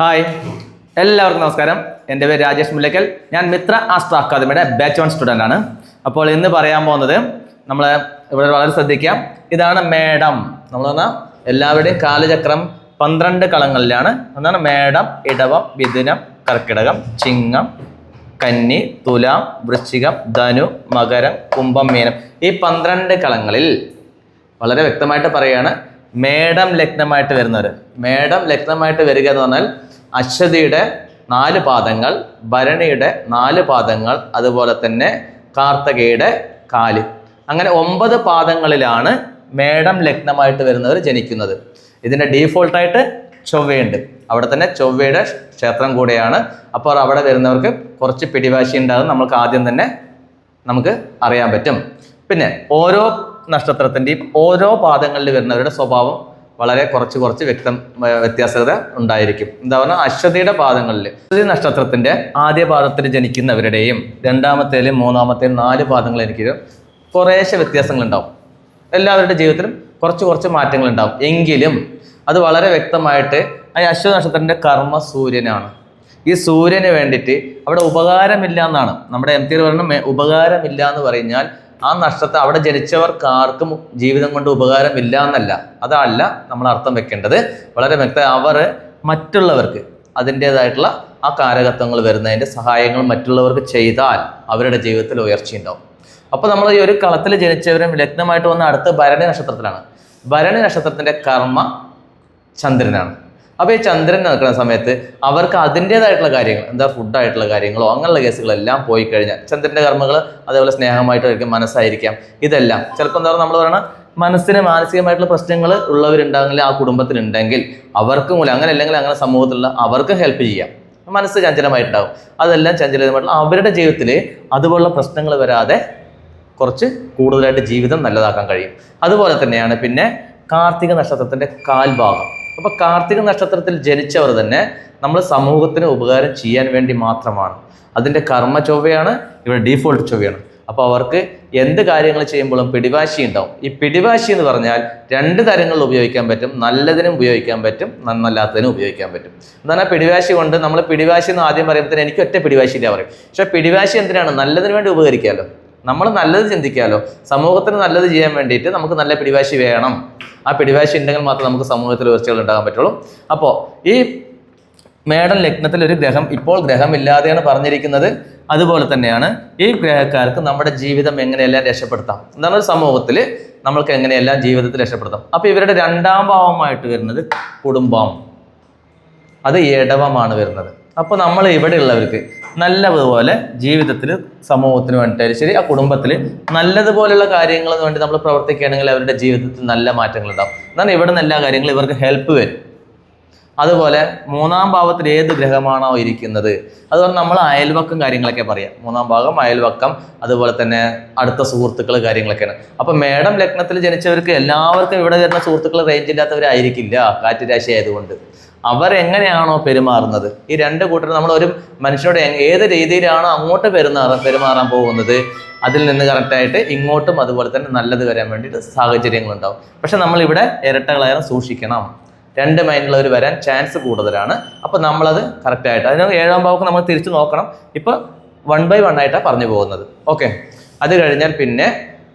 Hi എല്ലാവർക്കും നമസ്കാരം. എന്റെ പേര് രാജേഷ് മുല്ലക്കൽ ഞാൻ മിത്ര ആസ്ട്ര അക്കാദമിയുടെ ബാച്ച് വൺ സ്റ്റുഡന്റ് ആണ്. അപ്പോൾ ഇന്ന് പറയാൻ പോകുന്നത് നമ്മൾ ഇവിടെ വളരെ ശ്രദ്ധിക്കാം. ഇതാണ് മേഡം. നമ്മൾ പറഞ്ഞാൽ എല്ലാവരുടെയും കാലചക്രം പന്ത്രണ്ട് കളങ്ങളിലാണ്. ഒന്നാണ് മേടം ഇടവം മിഥുനം കർക്കിടകം ചിങ്ങം കന്നി തുലാം വൃശ്ചികം ധനു മകരം കുംഭം മീനം. ഈ പന്ത്രണ്ട് കളങ്ങളിൽ വളരെ വ്യക്തമായിട്ട് പറയുകയാണ് മേടം ലഗ്നമായിട്ട് വരുന്നവർ മേടം ലഗ്നമായിട്ട് വരിക എന്ന് പറഞ്ഞാൽ അശ്വതിയുടെ നാല് പാദങ്ങൾ ഭരണിയുടെ നാല് പാദങ്ങൾ അതുപോലെ തന്നെ കാർത്തകയുടെ കാൽ. അങ്ങനെ ഒമ്പത് പാദങ്ങളിലാണ് മേടം ലഗ്നമായിട്ട് വരുന്നവർ ജനിക്കുന്നത്. ഇതിന്റെ ഡീഫോൾട്ടായിട്ട് ചൊവ്വയുണ്ട്. അവിടെ തന്നെ ചൊവ്വയുടെ ക്ഷേത്രം കൂടെയാണ്. അപ്പോൾ അവിടെ വരുന്നവർക്ക് കുറച്ച് പിടിവാശി ഉണ്ടാകും. നമുക്ക് ആദ്യം തന്നെ നമുക്ക് അറിയാൻ പറ്റും. പിന്നെ ഓരോ നക്ഷത്രത്തിന്റെയും ഓരോ പാദങ്ങളിൽ വരുന്നവരുടെ സ്വഭാവം വളരെ കുറച്ച് കുറച്ച് വ്യക്തം വ്യത്യാസത ഉണ്ടായിരിക്കും. എന്താ പറഞ്ഞാൽ അശ്വതിയുടെ പാദങ്ങളിൽ. അശ്വതി നക്ഷത്രത്തിന്റെ ആദ്യ പാദത്തിൽ ജനിക്കുന്നവരുടെയും രണ്ടാമത്തേലും മൂന്നാമത്തേലും നാല് പാദങ്ങൾ എനിക്ക് കുറേശ്ശെ വ്യത്യാസങ്ങളുണ്ടാവും. എല്ലാവരുടെ ജീവിതത്തിലും കുറച്ച് കുറച്ച് മാറ്റങ്ങൾ ഉണ്ടാവും എങ്കിലും അത് വളരെ വ്യക്തമായിട്ട് ആ അശ്വതി നക്ഷത്രത്തിന്റെ കർമ്മ സൂര്യനാണ്. ഈ സൂര്യന് വേണ്ടിയിട്ട് അവിടെ ഉപകാരമില്ല എന്നാണ്. നമ്മുടെ എം ടി പറഞ്ഞ ഉപകാരമില്ല എന്ന് പറഞ്ഞാൽ ആ നഷ്ടത്തെ അവിടെ ജനിച്ചവർക്ക് ആർക്കും ജീവിതം കൊണ്ട് ഉപകാരം ഇല്ല എന്നല്ല. അതല്ല നമ്മൾ അർത്ഥം വെക്കേണ്ടത്. വളരെ വ്യക്ത അവർ മറ്റുള്ളവർക്ക് അതിന്റേതായിട്ടുള്ള ആ കാരകത്വങ്ങൾ വരുന്നതിന്റെ സഹായങ്ങൾ മറ്റുള്ളവർക്ക് ചെയ്താൽ അവരുടെ ജീവിതത്തിൽ ഉയർച്ചയുണ്ടാവും. അപ്പോൾ നമ്മൾ ഈ ഒരു കളത്തിൽ ജനിച്ചവരും ലഗ്നമായിട്ട് വന്ന അടുത്ത ഭരണി നക്ഷത്രത്തിലാണ്. ഭരണി നക്ഷത്രത്തിന്റെ കർമ്മ ചന്ദ്രനാണ്. അപ്പോൾ ഈ ചന്ദ്രൻ നടക്കുന്ന സമയത്ത് അവർക്ക് അതിന്റേതായിട്ടുള്ള കാര്യങ്ങൾ എന്താ ഫുഡായിട്ടുള്ള കാര്യങ്ങളോ അങ്ങനെയുള്ള കേസുകളെല്ലാം പോയി കഴിഞ്ഞാൽ ചന്ദ്രന്റെ കർമ്മങ്ങൾ അതേപോലെ സ്നേഹമായിട്ടായിരിക്കും മനസ്സായിരിക്കാം. ഇതെല്ലാം ചിലപ്പോൾ എന്താ പറയുക നമ്മൾ പറയണ മനസ്സിന് മാനസികമായിട്ടുള്ള പ്രശ്നങ്ങൾ ഉള്ളവരുണ്ടാകില്ല ആ കുടുംബത്തിലുണ്ടെങ്കിൽ അവർക്ക് മൂലം അങ്ങനെ അല്ലെങ്കിൽ അങ്ങനെ സമൂഹത്തിലുള്ള അവർക്ക് ഹെൽപ്പ് ചെയ്യാം. മനസ്സ് ചഞ്ചലമായിട്ടുണ്ടാകും അതെല്ലാം ചഞ്ചലമായിട്ടുള്ള അവരുടെ ജീവിതത്തിൽ അതുപോലുള്ള പ്രശ്നങ്ങൾ വരാതെ കുറച്ച് കൂടുതലായിട്ട് ജീവിതം നല്ലതാക്കാൻ കഴിയും. അതുപോലെ തന്നെയാണ് പിന്നെ കാർത്തിക നക്ഷത്രത്തിന്റെ കാൽഭാഗം. അപ്പൊ കാർത്തിക നക്ഷത്രത്തിൽ ജനിച്ചവർ തന്നെ നമ്മൾ സമൂഹത്തിന് ഉപകാരം ചെയ്യാൻ വേണ്ടി മാത്രമാണ്. അതിന്റെ കർമ്മ ചൊവ്വയാണ് ഇവിടെ ഡീഫോൾട്ട് ചൊവ്വയാണ്. അപ്പോൾ അവർക്ക് എന്ത് കാര്യങ്ങൾ ചെയ്യുമ്പോഴും പിടിവാശി ഉണ്ടാവും. ഈ പിടിവാശി എന്ന് പറഞ്ഞാൽ രണ്ട് തരങ്ങളിൽ ഉപയോഗിക്കാൻ പറ്റും. നല്ലതിനും ഉപയോഗിക്കാൻ പറ്റും നന്നല്ലാത്തതിനും ഉപയോഗിക്കാൻ പറ്റും. എന്നാൽ പിടിവാശി കൊണ്ട് നമ്മൾ പിടിവാശി എന്ന് ആദ്യം പറയുമ്പോൾ എനിക്ക് ഒറ്റ പിടിവാശിയില്ല പറയും. പക്ഷേ പിടിവാശി എന്തിനാണ്? നല്ലതിന് വേണ്ടി ഉപകരിക്കാമല്ലോ. നമ്മൾ നല്ലത് ചിന്തിക്കാമല്ലോ സമൂഹത്തിന് നല്ലത് ചെയ്യാൻ വേണ്ടിയിട്ട് നമുക്ക് നല്ല പിടിവാശി വേണം. ആ പിടിവാശി ഉണ്ടെങ്കിൽ മാത്രം നമുക്ക് സമൂഹത്തിൽ ഉയർച്ചകൾ ഉണ്ടാകാൻ പറ്റുള്ളൂ. അപ്പോൾ ഈ മേടൻ ലഗ്നത്തിൽ ഒരു ഗ്രഹം ഇപ്പോൾ ഗ്രഹമില്ലാതെയാണ് പറഞ്ഞിരിക്കുന്നത്. അതുപോലെ തന്നെയാണ് ഈ ഗ്രഹക്കാർക്ക് നമ്മുടെ ജീവിതം എങ്ങനെയെല്ലാം രക്ഷപ്പെടുത്താം? എന്താണ് ഒരു സമൂഹത്തിൽ നമ്മൾക്ക് എങ്ങനെയെല്ലാം ജീവിതത്തിൽ രക്ഷപ്പെടുത്താം? അപ്പോൾ ഇവരുടെ രണ്ടാം ഭാവമായിട്ട് വരുന്നത് കുടുംബം. അത് ഇടവമാണ് വരുന്നത്. അപ്പോൾ നമ്മൾ ഇവിടെ ഉള്ളവർക്ക് നല്ലതുപോലെ ജീവിതത്തിൽ സമൂഹത്തിന് വേണ്ടിയിട്ട് ശരി ആ കുടുംബത്തിൽ നല്ലതുപോലെയുള്ള കാര്യങ്ങൾക്ക് വേണ്ടി നമ്മൾ പ്രവർത്തിക്കുകയാണെങ്കിൽ അവരുടെ ജീവിതത്തിൽ നല്ല മാറ്റങ്ങൾ ഉണ്ടാവും എന്നാൽ ഇവിടെ നിന്ന് എല്ലാ കാര്യങ്ങളും ഇവർക്ക് ഹെൽപ്പ് വരും. അതുപോലെ മൂന്നാം ഭാവത്തിൽ ഏത് ഗ്രഹമാണോ ഇരിക്കുന്നത്. അതുപോലെ നമ്മൾ അയൽവക്കം കാര്യങ്ങളൊക്കെ പറയാം. മൂന്നാം ഭാഗം അയൽവക്കം അതുപോലെ തന്നെ അടുത്ത സുഹൃത്തുക്കൾ കാര്യങ്ങളൊക്കെയാണ്. അപ്പം മേഡം ലഗ്നത്തിൽ ജനിച്ചവർക്ക് എല്ലാവർക്കും ഇവിടെ വരുന്ന സുഹൃത്തുക്കൾ റേഞ്ച് ഇല്ലാത്തവരായിരിക്കില്ല. കാറ്റ് രാശി ആയതുകൊണ്ട് അവർ എങ്ങനെയാണോ പെരുമാറുന്നത്? ഈ രണ്ട് കൂട്ടർ നമ്മൾ ഒരു മനുഷ്യനോട് ഏത് രീതിയിലാണോ അങ്ങോട്ട് പെരുമാറാൻ പെരുമാറാൻ പോകുന്നത്? അതിൽ നിന്ന് കറക്റ്റായിട്ട് ഇങ്ങോട്ടും അതുപോലെ തന്നെ നല്ലത് വരാൻ വേണ്ടിയിട്ട് സാഹചര്യങ്ങളുണ്ടാവും. പക്ഷെ നമ്മളിവിടെ ഇരട്ടകളായാലും സൂക്ഷിക്കണം. രണ്ട് മൈൻഡുള്ളവർ വരാൻ ചാൻസ് കൂടുതലാണ്. അപ്പോൾ നമ്മളത് കറക്റ്റായിട്ട് അതിന് ഏഴാം ഭാവം നമ്മൾ തിരിച്ചു നോക്കണം. ഇപ്പോൾ വൺ ബൈ വൺ ആയിട്ടാണ് പറഞ്ഞു പോകുന്നത്. ഓക്കെ അത് കഴിഞ്ഞാൽ പിന്നെ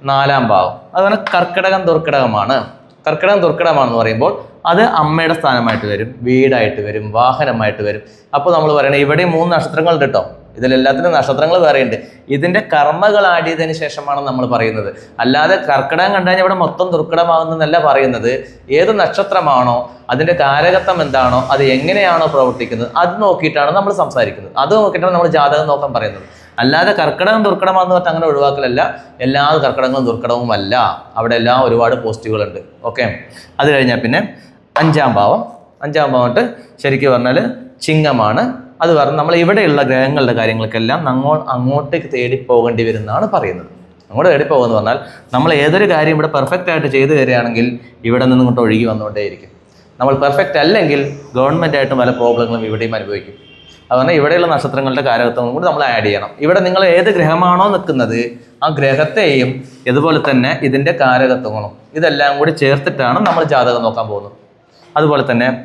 നാലാം ഭാവം അതുപോലെ കർക്കിടകം ദുർക്കിടകമാണ്. കർക്കിടകം ദുർക്കിടകമാണെന്ന് പറയുമ്പോൾ അത് അമ്മയുടെ സ്ഥാനമായിട്ട് വരും വീടായിട്ട് വരും വാഹനമായിട്ട് വരും. അപ്പോൾ നമ്മൾ പറയണേ ഇവിടെ മൂന്ന് നക്ഷത്രങ്ങളുണ്ട് കേട്ടോ. ഇതിലെല്ലാത്തിനും നക്ഷത്രങ്ങൾ വേറെയുണ്ട്. ഇതിന്റെ കർമ്മകൾ ആടിയതിന് ശേഷമാണ് നമ്മൾ പറയുന്നത്. അല്ലാതെ കർക്കിടകം കണ്ടു കഴിഞ്ഞാൽ ഇവിടെ മൊത്തം ദുർക്കിടമാകുന്നതല്ല പറയുന്നത്. ഏത് നക്ഷത്രമാണോ അതിന്റെ കാരകത്വം എന്താണോ അത് എങ്ങനെയാണോ പ്രവർത്തിക്കുന്നത് അത് നോക്കിയിട്ടാണ് നമ്മൾ സംസാരിക്കുന്നത്. അത് നോക്കിയിട്ടാണ് നമ്മൾ ജാതകം നോക്കാൻ പറയുന്നത്. അല്ലാതെ കർക്കിടകം ദുർഘടമാണെന്ന് പറഞ്ഞാൽ അങ്ങനെ ഒഴിവാക്കലല്ല. എല്ലാ കർക്കിടകങ്ങളും ദുർക്കിടവും അല്ല അവിടെ എല്ലാം ഒരുപാട് പോസ്റ്റുകളുണ്ട്. ഓക്കെ? അത് കഴിഞ്ഞാൽ പിന്നെ അഞ്ചാം ഭാവം. അഞ്ചാം ഭാവമായിട്ട് ശരിക്കും പറഞ്ഞാൽ ചിങ്ങമാണ്. അത് പറഞ്ഞ് നമ്മൾ ഇവിടെയുള്ള ഗ്രഹങ്ങളുടെ കാര്യങ്ങൾക്കെല്ലാം അങ്ങോ അങ്ങോട്ടേക്ക് തേടി പോകേണ്ടി വരുന്നതാണ് പറയുന്നത്. അങ്ങോട്ട് തേടി പോകുമെന്ന് പറഞ്ഞാൽ നമ്മൾ ഏതൊരു കാര്യം ഇവിടെ പെർഫെക്റ്റ് ആയിട്ട് ചെയ്തു തരികയാണെങ്കിൽ ഇവിടെ നിന്ന് ഇങ്ങോട്ട് ഒഴുകി വന്നുകൊണ്ടേയിരിക്കും. നമ്മൾ പെർഫെക്റ്റ് അല്ലെങ്കിൽ ഗവൺമെന്റ് ആയിട്ടും പല പ്രോബ്ലങ്ങളും ഇവിടെയും അനുഭവിക്കും. അതുകൊണ്ട് ഇവിടെയുള്ള നക്ഷത്രങ്ങളുടെ കാലഘട്ടവും കൂടി നമ്മൾ ആഡ് ചെയ്യണം. ഇവിടെ നിങ്ങൾ ഏത് ഗ്രഹമാണോ നിൽക്കുന്നത് ആ ഗ്രഹത്തെയും ഇതുപോലെ തന്നെ ഇതിന്റെ കാരകത്വങ്ങളും ഇതെല്ലാം കൂടി ചേർത്തിട്ടാണ് നമ്മൾ ജാതകം നോക്കാൻ പോകുന്നത്. അതുപോലെ തന്നെ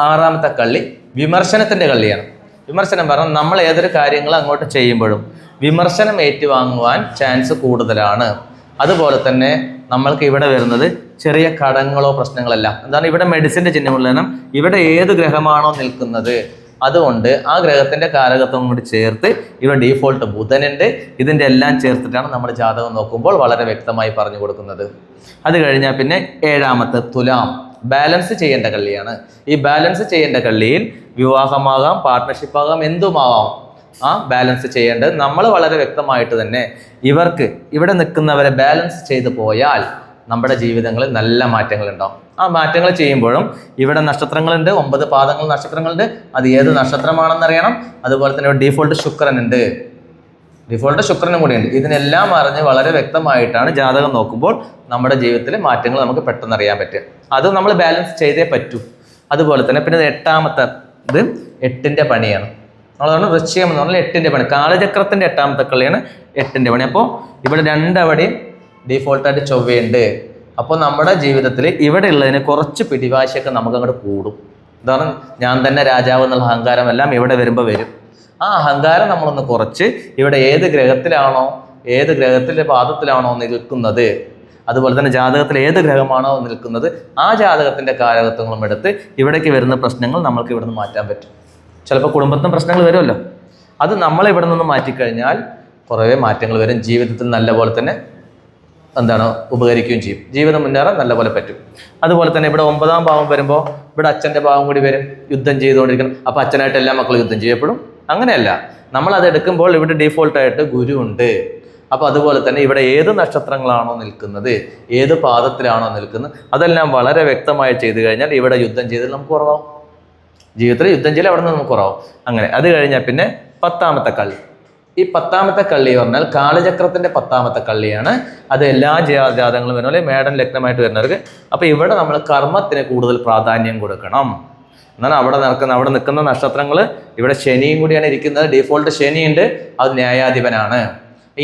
ആറാമത്തെ കള്ളി വിമർശനത്തിന്റെ കള്ളിയാണ്. വിമർശനം പറഞ്ഞാൽ നമ്മൾ ഏതൊരു കാര്യങ്ങൾ അങ്ങോട്ട് ചെയ്യുമ്പോഴും വിമർശനം ഏറ്റുവാങ്ങുവാൻ ചാൻസ് കൂടുതലാണ്. അതുപോലെ തന്നെ നമ്മൾക്ക് ഇവിടെ വരുന്നത് ചെറിയ കടങ്ങളോ പ്രശ്നങ്ങളല്ല. എന്താണ് ഇവിടെ മെഡിസിന്റെ ചിഹ്നമുള്ള ഇവിടെ ഏത് ഗ്രഹമാണോ നിൽക്കുന്നത്. അതുകൊണ്ട് ആ ഗ്രഹത്തിന്റെ കാരകത്വം കൂടി ചേർത്ത് ഇവിടെ ഡീഫോൾട്ട് ബുധനുണ്ട്. ഇതിന്റെ എല്ലാം ചേർത്തിട്ടാണ് നമ്മൾ ജാതകം നോക്കുമ്പോൾ വളരെ വ്യക്തമായി പറഞ്ഞു കൊടുക്കുന്നത്. അത് കഴിഞ്ഞാൽ പിന്നെ ഏഴാമത്തെ തുലാം. ബാലൻസ് ചെയ്യേണ്ട കള്ളിയാണ്. ഈ ബാലൻസ് ചെയ്യേണ്ട കള്ളിയിൽ വിവാഹമാകാം പാർട്ട്ണർഷിപ്പ് ആകാം എന്തുമാവാം. ആ ബാലൻസ് ചെയ്യേണ്ടത് നമ്മൾ വളരെ വ്യക്തമായിട്ട് തന്നെ ഇവർക്ക് ഇവിടെ നിൽക്കുന്നവരെ ബാലൻസ് ചെയ്തു പോയാൽ നമ്മുടെ ജീവിതങ്ങളിൽ നല്ല മാറ്റങ്ങൾ ഉണ്ടാവും. ആ മാറ്റങ്ങൾ ചെയ്യുമ്പോഴും ഇവിടെ നക്ഷത്രങ്ങളുണ്ട് ഒമ്പത് പാദങ്ങൾ നക്ഷത്രങ്ങളുണ്ട്. അത് ഏത് നക്ഷത്രമാണെന്നറിയണം അതുപോലെ തന്നെ ഡീഫോൾട്ട് ശുക്രനുണ്ട്. ഡിഫോൾട്ട് ശുക്രനും കൂടിയുണ്ട്. ഇതിനെല്ലാം അറിഞ്ഞ് വളരെ വ്യക്തമായിട്ടാണ് ജാതകം നോക്കുമ്പോൾ നമ്മുടെ ജീവിതത്തിലെ മാറ്റങ്ങൾ നമുക്ക് പെട്ടെന്ന് അറിയാൻ പറ്റും അത് നമ്മൾ ബാലൻസ് ചെയ്തേ പറ്റൂ. അതുപോലെ തന്നെ പിന്നെ എട്ടാമത്തെ ഇത് എട്ടിന്റെ പണിയാണ്. നമ്മളതാണ് വൃശ്ചികം എന്ന് പറഞ്ഞാൽ എട്ടിന്റെ പണി. കാലചക്രത്തിന്റെ എട്ടാമത്തെ കളിയാണ് എട്ടിന്റെ പണി. അപ്പോൾ ഇവിടെ രണ്ടവിടെയും ഡിഫോൾട്ടായിട്ട് ചൊവ്വയുണ്ട്. അപ്പോൾ നമ്മുടെ ജീവിതത്തിൽ ഇവിടെ ഉള്ളതിന് കുറച്ച് പിടിവാശിയൊക്കെ നമുക്ക് അങ്ങോട്ട് കൂടും. എന്താണ് ഞാൻ തന്നെ രാജാവ് എന്നുള്ള അഹങ്കാരം എല്ലാം ഇവിടെ വരുമ്പോൾ വരും. ആ അഹങ്കാരം നമ്മളൊന്ന് കുറച്ച് ഇവിടെ ഏത് ഗ്രഹത്തിലാണോ ഏത് ഗ്രഹത്തിന്റെ പാദത്തിലാണോ നിൽക്കുന്നത് അതുപോലെ തന്നെ ജാതകത്തിൽ ഏത് ഗ്രഹമാണോ നിൽക്കുന്നത് ആ ജാതകത്തിന്റെ കാലകത്വങ്ങളും എടുത്ത് ഇവിടേക്ക് വരുന്ന പ്രശ്നങ്ങൾ നമ്മൾക്ക് ഇവിടെ നിന്ന് മാറ്റാൻ പറ്റും. ചിലപ്പോൾ കുടുംബത്തിനും പ്രശ്നങ്ങൾ വരുമല്ലോ. അത് നമ്മൾ ഇവിടെ നിന്ന് മാറ്റിക്കഴിഞ്ഞാൽ കുറേ മാറ്റങ്ങൾ വരും. ജീവിതത്തിൽ നല്ല പോലെ തന്നെ എന്താണ് ഉപകരിക്കുകയും ചെയ്യും. ജീവിതം മുന്നേറാൻ നല്ലപോലെ പറ്റും. അതുപോലെ തന്നെ ഇവിടെ ഒമ്പതാം ഭാവം വരുമ്പോൾ ഇവിടെ അച്ഛന്റെ ഭാവം കൂടി വരും. യുദ്ധം ചെയ്തുകൊണ്ടിരിക്കണം. അപ്പോൾ അച്ഛനായിട്ട് എല്ലാ മക്കളും യുദ്ധം ചെയ്യപ്പെടും. അങ്ങനെയല്ല. നമ്മൾ അത് എടുക്കുമ്പോൾ ഇവിടെ ഡീഫോൾട്ടായിട്ട് ഗുരു ഉണ്ട്. അപ്പോൾ അതുപോലെ തന്നെ ഇവിടെ ഏത് നക്ഷത്രങ്ങളാണോ നിൽക്കുന്നത് ഏത് പാദത്തിലാണോ നിൽക്കുന്നത് അതെല്ലാം വളരെ വ്യക്തമായി ചെയ്തു കഴിഞ്ഞാൽ ഇവിടെ യുദ്ധം ചെയ്താൽ നമുക്ക് കുറവാകും ജീവിതത്തിൽ യുദ്ധം ചെയ്യൽ അവിടെ നിന്ന് നമുക്ക് കുറവാകും അങ്ങനെ അത് കഴിഞ്ഞാൽ പിന്നെ പത്താമത്തെ കള്ളി. ഈ പത്താമത്തെ കള്ളി എന്ന് പറഞ്ഞാൽ കാളചക്രത്തിന്റെ പത്താമത്തെ കള്ളിയാണ്. അത് എല്ലാ ജാതകങ്ങളും വരുന്ന പോലെ മേടൻ ലഗ്നമായിട്ട് വരുന്നവർക്ക്. അപ്പൊ ഇവിടെ നമ്മൾ കർമ്മത്തിന് കൂടുതൽ പ്രാധാന്യം കൊടുക്കണം. എന്നാൽ അവിടെ നടക്കുന്ന അവിടെ നിൽക്കുന്ന നക്ഷത്രങ്ങൾ ഇവിടെ ശനിയും കൂടിയാണ് ഇരിക്കുന്നത്. ഡീഫോൾട്ട് ശനിയുണ്ട്. അത് ന്യായാധിപനാണ്.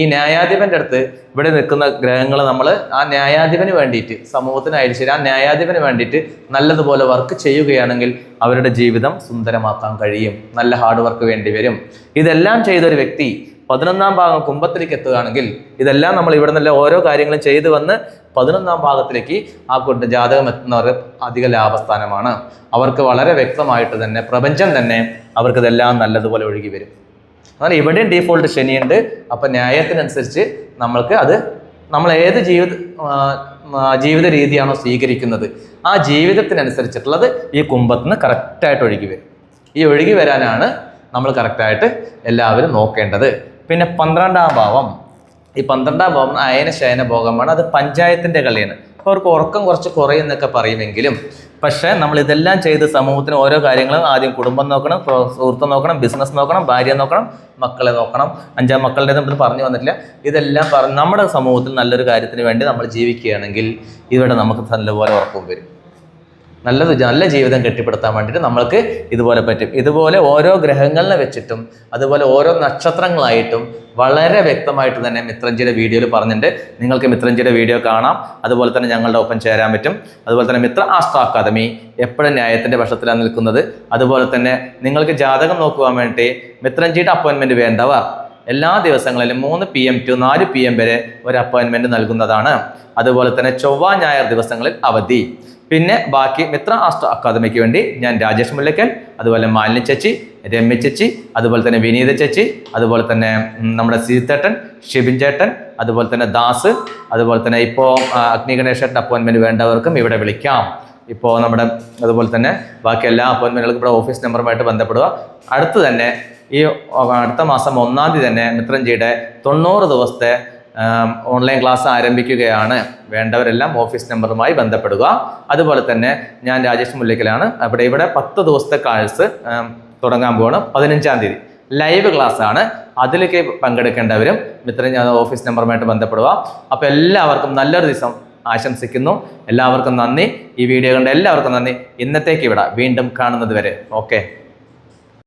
ഈ ന്യായാധിപന്റെ അടുത്ത് ഇവിടെ നിൽക്കുന്ന ഗ്രഹങ്ങൾ നമ്മൾ ആ ന്യായാധിപന് വേണ്ടിയിട്ട് സമൂഹത്തിന് അയച്ചു ആ ന്യായാധിപന് വേണ്ടിയിട്ട് നല്ലതുപോലെ വർക്ക് ചെയ്യുകയാണെങ്കിൽ അവരുടെ ജീവിതം സുന്ദരമാക്കാൻ കഴിയും. നല്ല ഹാർഡ് വർക്ക് വേണ്ടി വരും. ഇതെല്ലാം ചെയ്തൊരു വ്യക്തി പതിനൊന്നാം ഭാഗം കുംഭത്തിലേക്ക് എത്തുകയാണെങ്കിൽ ഇതെല്ലാം നമ്മൾ ഇവിടെ നിന്നെല്ലാം ഓരോ കാര്യങ്ങളും ചെയ്തു വന്ന് പതിനൊന്നാം ഭാഗത്തിലേക്ക് ആ കുട്ടി ജാതകം എത്തുന്നവർ അധിക ലാഭസ്ഥാനമാണ്. അവർക്ക് വളരെ വ്യക്തമായിട്ട് തന്നെ പ്രപഞ്ചം തന്നെ അവർക്ക് ഇതെല്ലാം നല്ലതുപോലെ ഒഴുകി വരും. എന്നാൽ ഇവിടെയും ഡീഫോൾട്ട് ശനിയുണ്ട്. അപ്പം ന്യായത്തിനനുസരിച്ച് നമ്മൾക്ക് അത് നമ്മൾ ഏത് ജീവിത ജീവിത രീതിയാണോ സ്വീകരിക്കുന്നത് ആ ജീവിതത്തിനനുസരിച്ചിട്ടുള്ളത് ഈ കുംഭത്തിന് കറക്റ്റായിട്ട് ഒഴുകി വരും. ഈ ഒഴുകി വരാനാണ് നമ്മൾ കറക്റ്റായിട്ട് എല്ലാവരും നോക്കേണ്ടത്. പിന്നെ പന്ത്രണ്ടാം ഭാവം. ഈ പന്ത്രണ്ടാം ഭവനം അയന ശയന ഭോഗമാണ്. അത് പഞ്ചായത്തിന്റെ കളിയാണ്. അപ്പോൾ അവർക്ക് ഉറക്കം കുറച്ച് കുറയും എന്നൊക്കെ പറയുമെങ്കിലും പക്ഷേ നമ്മൾ ഇതെല്ലാം ചെയ്ത് സമൂഹത്തിന് ഓരോ കാര്യങ്ങളും ആദ്യം കുടുംബം നോക്കണം സുഹൃത്തു നോക്കണം ബിസിനസ് നോക്കണം ഭാര്യ നോക്കണം മക്കളെ നോക്കണം. അഞ്ചാം മക്കളുടെ നമ്മൾ പറഞ്ഞു വന്നിട്ടില്ല. ഇതെല്ലാം പറഞ്ഞ് നമ്മുടെ സമൂഹത്തിൽ നല്ലൊരു കാര്യത്തിന് വേണ്ടി നമ്മൾ ജീവിക്കുകയാണെങ്കിൽ ഇവിടെ നമുക്ക് നല്ലപോലെ ഉറക്കം വരും. നല്ലത് നല്ല ജീവിതം കെട്ടിപ്പടുത്താൻ വേണ്ടിയിട്ട് നമ്മൾക്ക് ഇതുപോലെ പറ്റും. ഇതുപോലെ ഓരോ ഗ്രഹങ്ങളിനെ വെച്ചിട്ടും അതുപോലെ ഓരോ നക്ഷത്രങ്ങളായിട്ടും വളരെ വ്യക്തമായിട്ട് തന്നെ മിത്രഞ്ചിയുടെ വീഡിയോയിൽ പറഞ്ഞിട്ടുണ്ട്. നിങ്ങൾക്ക് മിത്രഞ്ചിയുടെ വീഡിയോ കാണാം. അതുപോലെ തന്നെ ഞങ്ങളുടെ ഒപ്പം ചേരാൻ പറ്റും. അതുപോലെ തന്നെ മിത്ര ആസ്ട്ര അക്കാദമി എപ്പോഴും ന്യായത്തിന്റെ പക്ഷത്തിലാണ് നിൽക്കുന്നത്. അതുപോലെ തന്നെ നിങ്ങൾക്ക് ജാതകം നോക്കുവാൻ വേണ്ടി മിത്രഞ്ചിയുടെ അപ്പോയിൻമെന്റ് വേണ്ടവർ എല്ലാ ദിവസങ്ങളിലും മൂന്ന് പി എം ടു നാല് പി എം വരെ ഒരു അപ്പോയിൻമെന്റ് നൽകുന്നതാണ്. അതുപോലെ തന്നെ ചൊവ്വ ഞായർ ദിവസങ്ങളിൽ അവധി. പിന്നെ ബാക്കി മിത്ര ആസ്ട്ര അക്കാദമിക്ക് വേണ്ടി ഞാൻ രാജേഷ് മുല്ലക്കൽ അതുപോലെ മാലിനി ചേച്ചി രമ്യ ചേച്ചി അതുപോലെ തന്നെ വിനീത ചേച്ചി അതുപോലെ തന്നെ നമ്മുടെ സീതേട്ടൻ ഷിബിൻ ചേട്ടൻ അതുപോലെ തന്നെ ദാസ് അതുപോലെ തന്നെ ഇപ്പോൾ അഗ്നി ഗണേശേട്ടൻ അപ്പോയിൻമെന്റ് വേണ്ടവർക്കും ഇവിടെ വിളിക്കാം. ഇപ്പോൾ നമ്മുടെ അതുപോലെ തന്നെ ബാക്കി എല്ലാ അപ്പോയിൻമെന്റുകൾക്കും ഇവിടെ ഓഫീസ് നമ്പറുമായിട്ട് ബന്ധപ്പെടുക. അടുത്ത് തന്നെ ഈ അടുത്ത മാസം ഒന്നാം തീയതി തന്നെ മിത്രൻജിയുടെ തൊണ്ണൂറ് ദിവസത്തെ ഓൺലൈൻ ക്ലാസ് ആരംഭിക്കുകയാണ്. വേണ്ടവരെല്ലാം ഓഫീസ് നമ്പറുമായി ബന്ധപ്പെടുക. അതുപോലെ തന്നെ ഞാൻ രാജേഷ് മുല്ലയ്ക്കലാണ്. അവിടെ ഇവിടെ പത്ത് ദിവസത്തെ കോഴ്സ് തുടങ്ങാൻ പോകണം പതിനഞ്ചാം തീയതി. ലൈവ് ക്ലാസ് ആണ്. അതിലേക്ക് പങ്കെടുക്കേണ്ടവരും മിത്രം ഞാൻ ഓഫീസ് നമ്പറുമായിട്ട് ബന്ധപ്പെടുക. അപ്പോൾ എല്ലാവർക്കും നല്ലൊരു ദിവസം ആശംസിക്കുന്നു. എല്ലാവർക്കും നന്ദി. ഈ വീഡിയോ കണ്ട എല്ലാവർക്കും നന്ദി. ഇന്നത്തേക്ക് ഇവിടെ വീണ്ടും കാണുന്നത് വരെ. ഓക്കെ